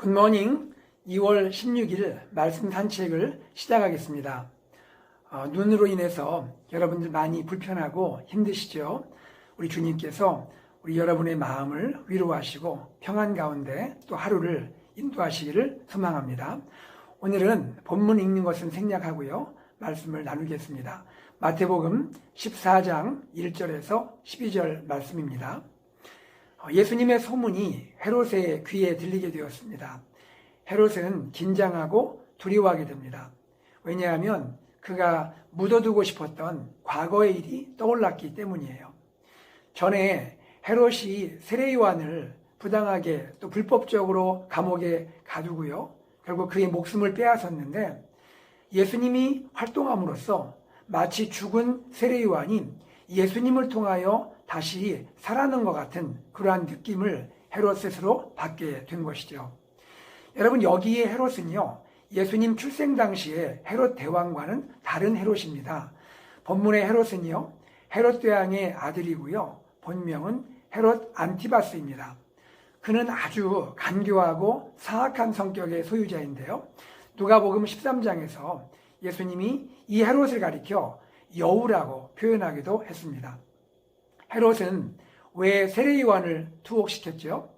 굿모닝 2월 16일 말씀 산책을 시작하겠습니다. 어, 눈으로 인해서 여러분들 많이 불편하고 힘드시죠? 우리 주님께서 우리 여러분의 마음을 위로하시고 평안 가운데 또 하루를 인도하시기를 소망합니다. 오늘은 본문 읽는 것은 생략하고요. 말씀을 나누겠습니다. 마태복음 14장 1절에서 12절 말씀입니다. 어, 예수님의 소문이 헤롯의 귀에 들리게 되었습니다. 헤롯은 긴장하고 두려워하게 됩니다. 왜냐하면 그가 묻어두고 싶었던 과거의 일이 떠올랐기 때문이에요. 전에 헤롯이 세례요한을 부당하게 또 불법적으로 감옥에 가두고요. 결국 그의 목숨을 빼앗았는데 예수님이 활동함으로써 마치 죽은 세례요한이 예수님을 통하여 다시 살아난 것 같은 그러한 느낌을 헤롯 스스로 받게 된 것이죠. 여러분 여기에 헤롯은요 예수님 출생 당시에 헤롯 대왕과는 다른 헤롯입니다. 본문의 헤롯은요 헤롯 대왕의 아들이고요 본명은 헤롯 안티바스입니다. 그는 아주 간교하고 사악한 성격의 소유자인데요. 누가복음 13장에서 예수님이 이 헤롯을 가리켜 여우라고 표현하기도 했습니다. 헤롯은 왜 세례 요한을 투옥시켰죠?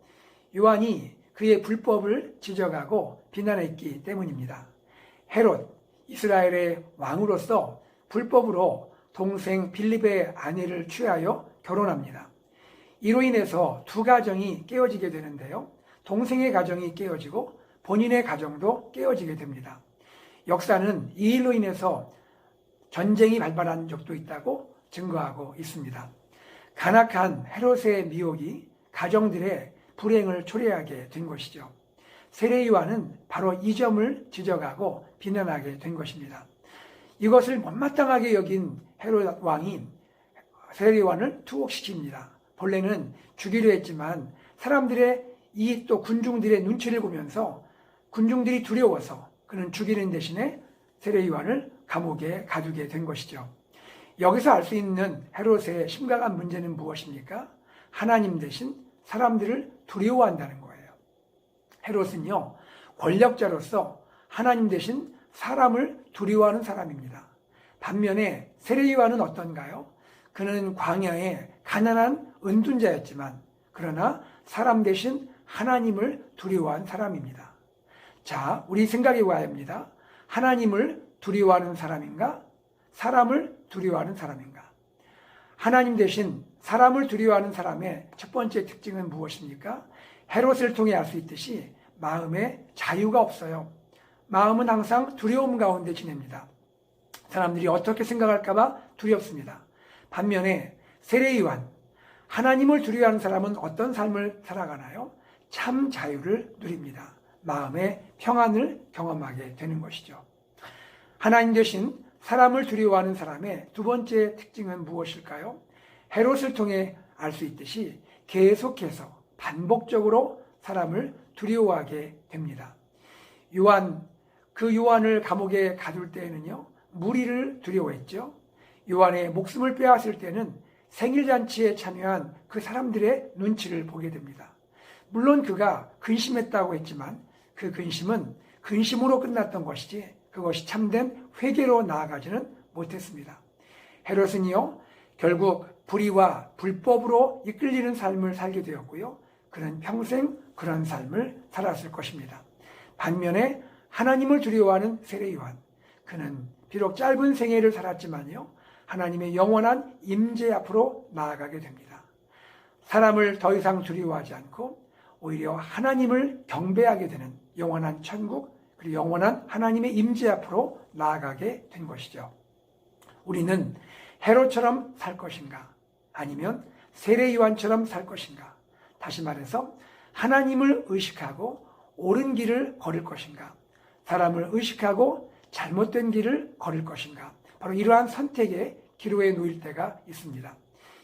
요한이 그의 불법을 지적하고 비난했기 때문입니다. 헤롯, 이스라엘의 왕으로서 불법으로 동생 빌립의 아내를 취하여 결혼합니다. 이로 인해서 두 가정이 깨어지게 되는데요. 동생의 가정이 깨어지고 본인의 가정도 깨어지게 됩니다. 역사는 이 일로 인해서 전쟁이 발발한 적도 있다고 증거하고 있습니다. 간악한 헤롯의 미혹이 가정들의 불행을 초래하게 된 것이죠. 세례요한은 바로 이 점을 지적하고 비난하게 된 것입니다. 이것을 못마땅하게 여긴 헤롯 왕이 세례요한을 투옥시킵니다. 본래는 죽이려 했지만 사람들의 이 또 군중들의 눈치를 보면서 군중들이 두려워서 그는 죽이는 대신에 세례요한을 감옥에 가두게 된 것이죠. 여기서 알 수 있는 헤롯의 심각한 문제는 무엇입니까? 하나님 대신 사람들을 두려워한다는 거예요. 헤롯은요, 권력자로서 하나님 대신 사람을 두려워하는 사람입니다. 반면에 세례요한은 어떤가요? 그는 광야에 가난한 은둔자였지만 그러나 사람 대신 하나님을 두려워한 사람입니다. 자, 우리 생각해 봐야 합니다. 하나님을 두려워하는 사람인가? 사람을 두려워하는 사람인가? 하나님 대신 사람을 두려워하는 사람의 첫 번째 특징은 무엇입니까? 헤롯을 통해 알 수 있듯이 마음에 자유가 없어요. 마음은 항상 두려움 가운데 지냅니다. 사람들이 어떻게 생각할까봐 두렵습니다. 반면에 세례요한 하나님을 두려워하는 사람은 어떤 삶을 살아가나요? 참 자유를 누립니다. 마음의 평안을 경험하게 되는 것이죠. 하나님 대신 사람을 두려워하는 사람의 두 번째 특징은 무엇일까요? 헤롯을 통해 알 수 있듯이 계속해서 반복적으로 사람을 두려워하게 됩니다. 요한, 그 요한을 감옥에 가둘 때에는요, 무리를 두려워했죠. 요한의 목숨을 빼앗을 때는 생일잔치에 참여한 그 사람들의 눈치를 보게 됩니다. 물론 그가 근심했다고 했지만 그 근심은 근심으로 끝났던 것이지 그것이 참된 회개로 나아가지는 못했습니다. 헤롯은요, 결국 불의와 불법으로 이끌리는 삶을 살게 되었고요. 그는 평생 그런 삶을 살았을 것입니다. 반면에 하나님을 두려워하는 세례요한, 그는 비록 짧은 생애를 살았지만요, 하나님의 영원한 임재 앞으로 나아가게 됩니다. 사람을 더 이상 두려워하지 않고 오히려 하나님을 경배하게 되는 영원한 천국 그리고 영원한 하나님의 임재 앞으로 나아가게 된 것이죠. 우리는 헤로처럼 살 것인가? 아니면 세례 요한처럼 살 것인가? 다시 말해서 하나님을 의식하고 옳은 길을 걸을 것인가? 사람을 의식하고 잘못된 길을 걸을 것인가? 바로 이러한 선택의 기로에 놓일 때가 있습니다.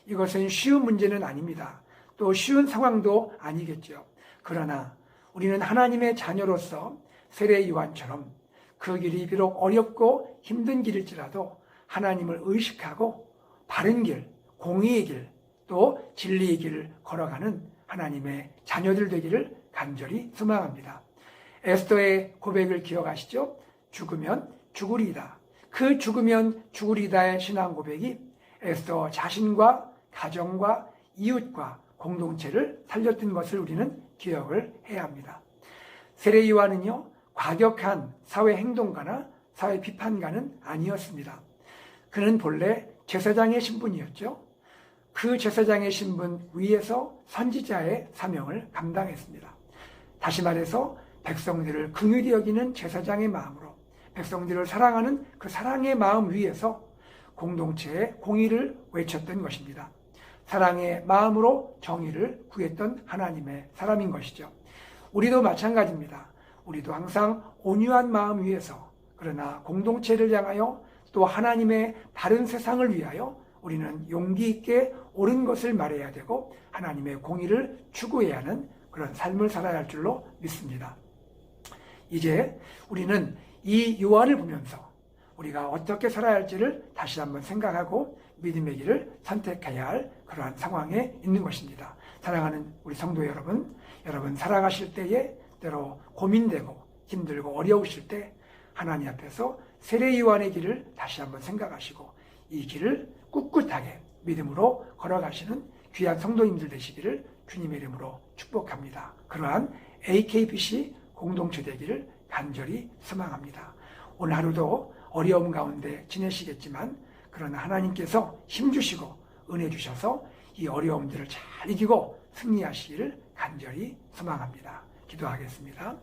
이것은 쉬운 문제는 아닙니다. 또 쉬운 상황도 아니겠죠. 그러나 우리는 하나님의 자녀로서 세례 요한처럼 그 길이 비록 어렵고 힘든 길일지라도 하나님을 의식하고 바른 길, 공의의 길, 또 진리의 길을 걸어가는 하나님의 자녀들 되기를 간절히 소망합니다. 에스더의 고백을 기억하시죠? 죽으면 죽으리이다. 그 죽으면 죽으리다의 신앙 고백이 에스더 자신과 가정과 이웃과 공동체를 살렸던 것을 우리는 기억을 해야 합니다. 세례 요한은요, 과격한 사회 행동가나 사회 비판가는 아니었습니다. 그는 본래 제사장의 신분이었죠. 그 제사장의 신분 위에서 선지자의 사명을 감당했습니다. 다시 말해서 백성들을 긍휼히 여기는 제사장의 마음으로 백성들을 사랑하는 그 사랑의 마음 위에서 공동체의 공의를 외쳤던 것입니다. 사랑의 마음으로 정의를 구했던 하나님의 사람인 것이죠. 우리도 마찬가지입니다. 우리도 항상 온유한 마음 위에서 그러나 공동체를 향하여 또 하나님의 바른 세상을 위하여 우리는 용기 있게 옳은 것을 말해야 되고 하나님의 공의를 추구해야 하는 그런 삶을 살아야 할 줄로 믿습니다. 이제 우리는 이 요한을 보면서 우리가 어떻게 살아야 할지를 다시 한번 생각하고 믿음의 길을 선택해야 할 그러한 상황에 있는 것입니다. 사랑하는 우리 성도 여러분, 여러분 살아가실 때에 때로 고민되고 힘들고 어려우실 때 하나님 앞에서 세례 요한의 길을 다시 한번 생각하시고 이 길을 꿋꿋하게 믿음으로 걸어가시는 귀한 성도님들 되시기를 주님의 이름으로 축복합니다. 그러한 AKBC 공동체 되기를 간절히 소망합니다. 오늘 하루도 어려움 가운데 지내시겠지만 그러나 하나님께서 힘주시고 은혜 주셔서 이 어려움들을 잘 이기고 승리하시기를 간절히 소망합니다. 기도하겠습니다.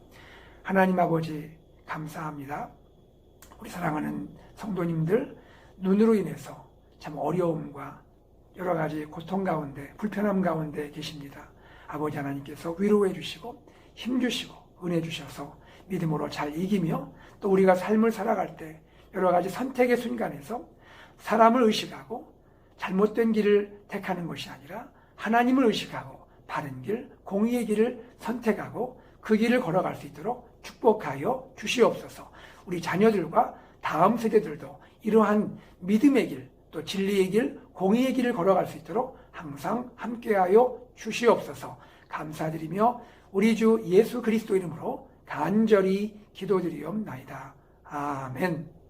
하나님 아버지 감사합니다. 우리 사랑하는 성도님들 눈으로 인해서 참 어려움과 여러 가지 고통 가운데 불편함 가운데 계십니다. 아버지 하나님께서 위로해 주시고 힘 주시고 은혜 주셔서 믿음으로 잘 이기며 또 우리가 삶을 살아갈 때 여러 가지 선택의 순간에서 사람을 의식하고 잘못된 길을 택하는 것이 아니라 하나님을 의식하고 바른 길, 공의의 길을 선택하고 그 길을 걸어갈 수 있도록 축복하여 주시옵소서. 우리 자녀들과 다음 세대들도 이러한 믿음의 길, 또 진리의 길, 공의의 길을 걸어갈 수 있도록 항상 함께하여 주시옵소서. 감사드리며 우리 주 예수 그리스도 이름으로 간절히 기도드리옵나이다. 아멘.